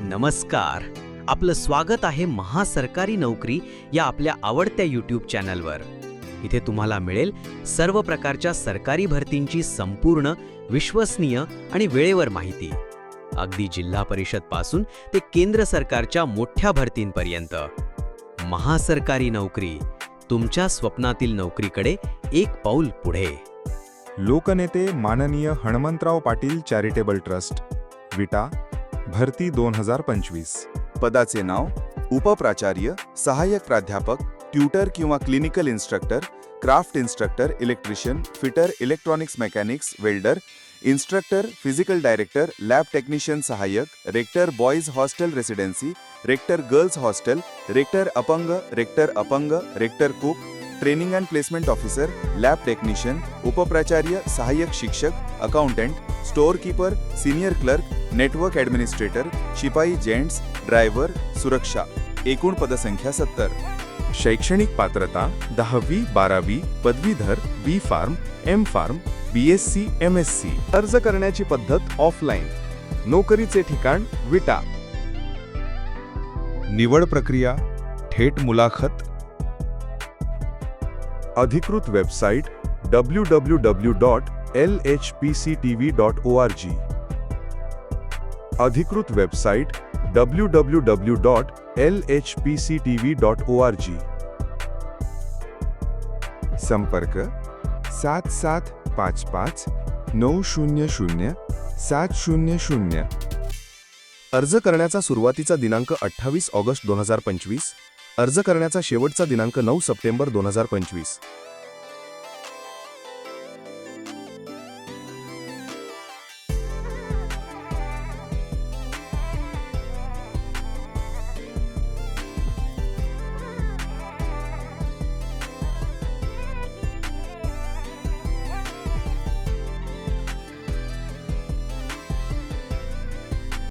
नमस्कार. आपलं स्वागत आहे महासरकारी नोकरी या आपल्या आवडत्या यूट्यूब चॅनलवर इथे तुम्हाला मिळेल सर्व प्रकारच्या सरकारी भरतींची संपूर्ण विश्वसनीय आणि वेळेवर माहिती. अगदी जिल्हा परिषदपासून ते केंद्र सरकारच्या मोठ्या भरतींपर्यंत. महासरकारी नोकरी तुमच्या स्वप्नातील नोकरीकडे एक पाऊल पुढे. लोकनेते माननीय हणमंतराव पाटील चॅरिटेबल ट्रस्ट विटा भरती दोन हजार पंचवीस. पदाचे नाव उपप्राचार्य सहाय्यक प्राध्यापक ट्युटर किंवा clinical instructor craft instructor electrician fitter electronics mechanics welder instructor physical director lab technician सहाय्यक rector boys hostel residency rector girls hostel rector अपंग रेक्टर अपंग rector cook training and placement officer lab technician उपप्राचार्य सहाय्यक शिक्षक accountant store keeper senior clerk network administrator शिपाई gents driver सुरक्षा. एकूण पदसंख्या सत्तर. शैक्षणिक पात्रता दहावी बारावी पदवीधर B pharm M pharm B S C M S C. अर्ज करण्याची पद्धत ऑफलाईन. नोकरीचे ठिकाण विटा. निवड प्रक्रिया थेट मुलाखत अधिकृत website W W W dot L H P C T V dot O R G अधिकृत website W W W dot L H P C T V dot O R G संपर्क सात सात पाच पाच नऊ शून्य शून्य सात शून्य शून्य. अर्ज करण्याचा सुरुवातीचा दिनांक अठ्ठावीस ऑगस्ट दोन हजार पंचवीस. अर्ज करण्याचा शेवटचा दिनांक नऊ सप्टेंबर दोन हजार पंचवीस.